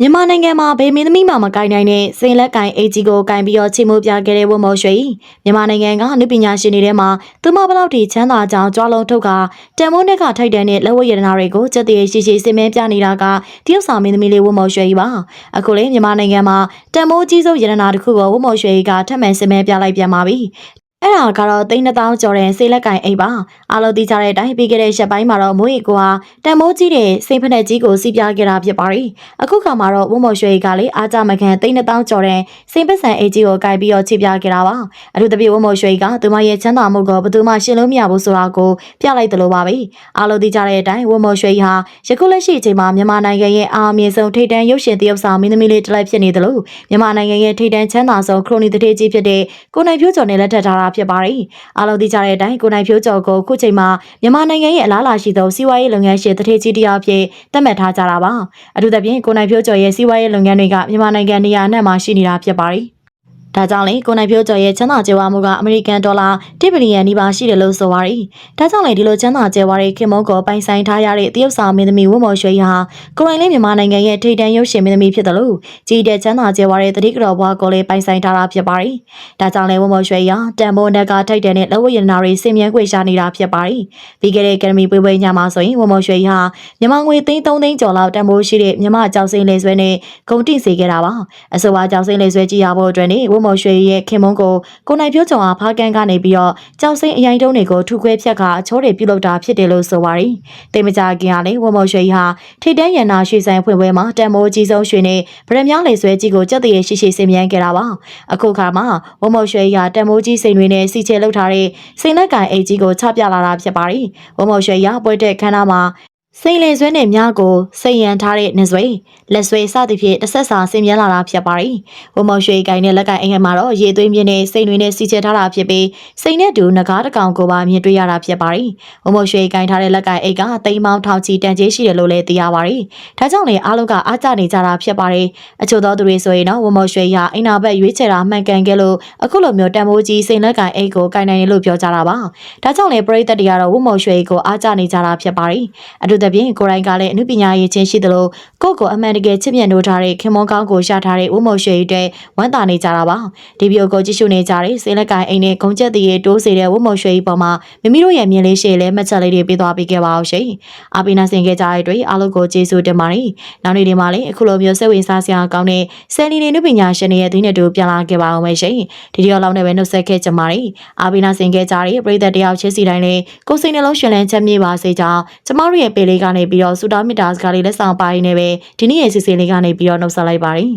မြန်မာနိုင်ငံမှာဗေမင်းသမီးမှမကိုင်နိုင်တဲ့စိန်လက်ကင်အေဂျီကိုကင်ပြီးတော့ချီမိုးပြခဲ့တဲ့ဝတ်မော်ရွှေမြန်မာနိုင်ငံကနုပညာရှင်တွေထဲမှာသူမဘလောက်ထိချမ်းသာကြောင်းကြွားလုံးထုတ်ကတန်မိုးနက်ကထိုက်တန်တဲ့လက်ဝတ်ရတနာတွေကိုစက်တရေရှိရှိစင်မင်းပြနေတာကတရုတ်ဆောင်မင်းသမီးလေးဝတ်မော်ရွှေပါအခုလေမြန်မာနိုင်ငံမှာတန်မိုးကြီးဆုံးရတနာတစ်ခုကိုဝတ်မော်ရွှေကထပ်မံစင်မင်းပြလိုက်ပြန်ပါပြီ အဲ့ဒါကတော့သိန်းတစ်သောင်းကျော်တဲ့ဆေးလက်ကင်အိတ်ပါအားလုံးသိကြတဲ့အတိုင်းပြီးခဲ့တဲ့ရက်ပိုင်းမှာတော့မိုးရီကိုဟာတန်မိုးကြီးတဲ့စိန်ဖက်နဲ့ကြီးကိုစီးပြခဲ့တာဖြစ်ပါတယ်အခုခါမှာတော့ဝုံမော်ရွှေကလေအားကြမခံသိန်းတစ်သောင်းကျော်တဲ့စိန်ပက်ဆန်အိတ်ကြီးကိုကိုက်ပြီးတော့ချိပြခဲ့တာပါအထူးသဖြင့်ဝုံမော်ရွှေကသူမရဲ့ချမ်းသာမှုကိုဘယ်သူမှရှင်းလို့မရဘူးဆိုတာကိုပြလိုက်တယ်လို့ပါပဲအားလုံးသိကြတဲ့အတိုင်းဝုံမော်ရွှေဟာယခုလက်ရှိအချိန်မှာမြန်မာနိုင်ငံရဲ့အားအမြင့်ဆုံးထိပ်တန်းရုပ်ရှင်သရုပ်ဆောင်မင်းသမီးလေးတစ်လိုက်ဖြစ်နေတယ်လို့မြန်မာနိုင်ငံရဲ့ထိပ်တန်းချမ်းသာဆုံးခရိုနီတထေးကြီးဖြစ်တဲ့ကိုနိုင်ဖြိုးကျော်နဲ့လက်ထပ်ထားတာဖြစ်ပါတယ်အားလုံးသိကြတဲ့အတိုင်းကိုနိုင်ဖြိုးကျော်ကိုခုချိန်မှာမြန်မာနိုင်ငံရဲ့အလားအလာရှိသောစီးပွားရေးလုပ်ငန်းရှင်တထေးကြီးတစ်ယောက်ဖြစ်သတ်မှတ်ထားကြတာပါအထူးသဖြင့်ကိုနိုင်ဖြိုးကျော်ရဲ့စီးပွားရေးလုပ်ငန်းတွေကမြန်မာနိုင်ငံနေရာအနှံ့မှာရှိနေတာဖြစ်ပါတယ် ဒါကြောင့်လေကိုနိုင်ဖြိုးကျော်ရဲ့ချမ်းသာကြွယ်ဝမှုကအမေရိကန်ဒေါ်လာ1ဘီလီယံနီးပါးရှိတယ်လို့ဆိုပါရယ်။ဒါကြောင့်လေဒီလိုချမ်းသာကြွယ်ဝတဲ့ခင်မုန်းကိုပိုင်ဆိုင်ထားရတဲ့တရုတ်ဆောင်မင်းသမီးဝတ်မော်ရွှေဟာကိုရိုင်းလေးမြန်မာနိုင်ငံရဲ့ထိပ်တန်းရုပ်ရှင်မင်းသမီးဖြစ်တယ်လို့ကြီးတဲ့ချမ်းသာကြွယ်ဝတဲ့တတိကတော်ဘွားကိုလည်းပိုင်ဆိုင်ထားတာဖြစ်ပါရယ်။ဒါကြောင့်လေဝတ်မော်ရွှေဟာတန်ဖိုးနက်ကထိုက်တဲ့နဲ့လက်ဝတ်ရတနာတွေစင်မြန်းခွေရှာနေတာဖြစ်ပါရယ်။ပြီးခဲ့တဲ့ကယ်ဒမီပွဲပွဲညမှာဆိုရင်ဝတ်မော်ရွှေဟာမြန်မာငွေသိန်း3သိန်းကျော်လောက်တန်ဖိုးရှိတဲ့မြန်မာကြောက်စိမ့်လေဆွဲနဲ့ဂုံတိစေခဲ့တာပါ။အဆိုပါကြောက်စိမ့်လေဆွဲကြည့်ရဖို့အတွက်နေဝတ်မော်ရွှေရဲ့ခင်မုန်းကိုကိုနိုင်ဖြိုးကျော်အားဖားကန်ကနေပြီးတော့ကြောက်စိမ့်အရင်တုံးတွေကိုထုခွဲဖြတ်ကအချောတွေပြုတ်လောက်တာဖြစ်တယ်လို့ဆိုပါရယ်။တိတ်မကြခင်ကလေဝတ်မော်ရွှေဟာထိတ်တန်းရန်နာရွှေဆိုင်ဖွင့်ပွဲမှာတန်မိုးကြီးဆုံးရွှေနဲ့ဗရမ ्या လေဆွဲကြီးကိုကြက်တရေရှိရှိစင်မြန်းခဲ့တာပါ။အခုခါမှာဝတ်မော်ရွှေဟာတန်မိုးကြီးစိန်တွေနဲ့စီချဲလောက်ထားတဲ့စိန်လက်ကန်အိတ်ကြီးကိုချပြလာတာဖြစ်ပါရယ်။ဝတ်မော်ရွှေဟာပွဲတဲ့ခန်းသားမှာ စိန်လေဆွဲနဲ့မြားကိုစိန်ရန်ထားတဲ့နေဆွေလက်ဆွေစသဖြင့်တစ်ဆက်စာဆင်မြန်းလာတာဖြစ်ပါရီ။ဝမော်ရွှေကိုင်နဲ့လက်ကင်အိမ်ထဲမှာတော့ရေသွေးမြင့်နဲ့စိန်တွေနဲ့စီချထားတာဖြစ်ပြီးစိန်နဲ့တူငကားတစ်ကောင်ကိုပါမြင်တွေ့ရတာဖြစ်ပါရီ။ဝမော်ရွှေကိုင်ထားတဲ့လက်ကင်အိတ်ကတိမ်မောင်းထောင်ချီတန်ကျေးရှိတယ်လို့လည်းသိရပါရီ။ဒါကြောင့်လည်းအားလုံးကအားကျနေကြတာဖြစ်ပါရီ။အချို့သောသူတွေဆိုရင်တော့ဝမော်ရွှေရအိမ်နာဘက်ရွေးချယ်တာမှန်ကန်ခဲ့လို့အခုလိုမျိုးတန်ဖိုးကြီးစိန်လက်ကင်အိတ်ကိုကိုင်နိုင်တယ်လို့ပြောကြတာပါ။ဒါကြောင့်လည်းပရိသတ်တွေကတော့ဝမော်ရွှေကိုအားကျနေကြတာဖြစ်ပါရီ။အထူးသဖြင့်ကိုရိုင်းကလည်းအမှုပညာရေးချင်းရှိသလိုကိုယ့်ကိုအမှန်တကယ်ချစ်မြတ်နိုးထားတဲ့ခင်မွန်ကောင်းကိုရထားတဲ့ဦးမော်ရွှေတွေဝမ်းသာနေကြတာပါဒီဗီဒီယိုကိုကြည့်ရှုနေကြတဲ့စေလက်ကိုင်အိမ်နဲ့ဂုံချက်တည်းတိုးစေတဲ့ဦးမော်ရွှေပေါ်မှာမိမိတို့ရဲ့မြင်လေးရှေ့လဲမှတ်ချက်လေးတွေပေးသွားပေးခဲ့ပါအောင်ရှင်အားပေးနာဆင်ခဲ့ကြတဲ့အတွက်အားလုံးကိုကျေးဇူးတင်ပါတယ်နောက်နေ့ဒီမှာလည်းအခုလိုမျိုးစိတ်ဝင်စားစရာကောင်းတဲ့ဆယ်လီနေနုပညာရှင်တွေရဲ့ဒီနေ့တူပြန်လာခဲ့ပါအောင်မယ်ရှင်ဒီဗီဒီယိုလောက်နဲ့ပဲနှုတ်ဆက်ခဲ့ကြပါတယ်အားပေးနာဆင်ခဲ့ကြတဲ့ပရိသတ်တယောက်ချစ်စီတိုင်းလည်းကိုယ်စိတ်နှလုံးရှင်လန်းချက်မြေပါစေကြောင်းကျမတို့ရဲ့ပေလေးကနေပြီးတော့စူတောင်းမြတ်တာစကားလေးလက်ဆောင်ပါရင်းနဲ့ပဲဒီနေ့ရဲ့စီစဉ်လေးကနေပြီးတော့နှုတ်ဆက်လိုက်ပါတယ်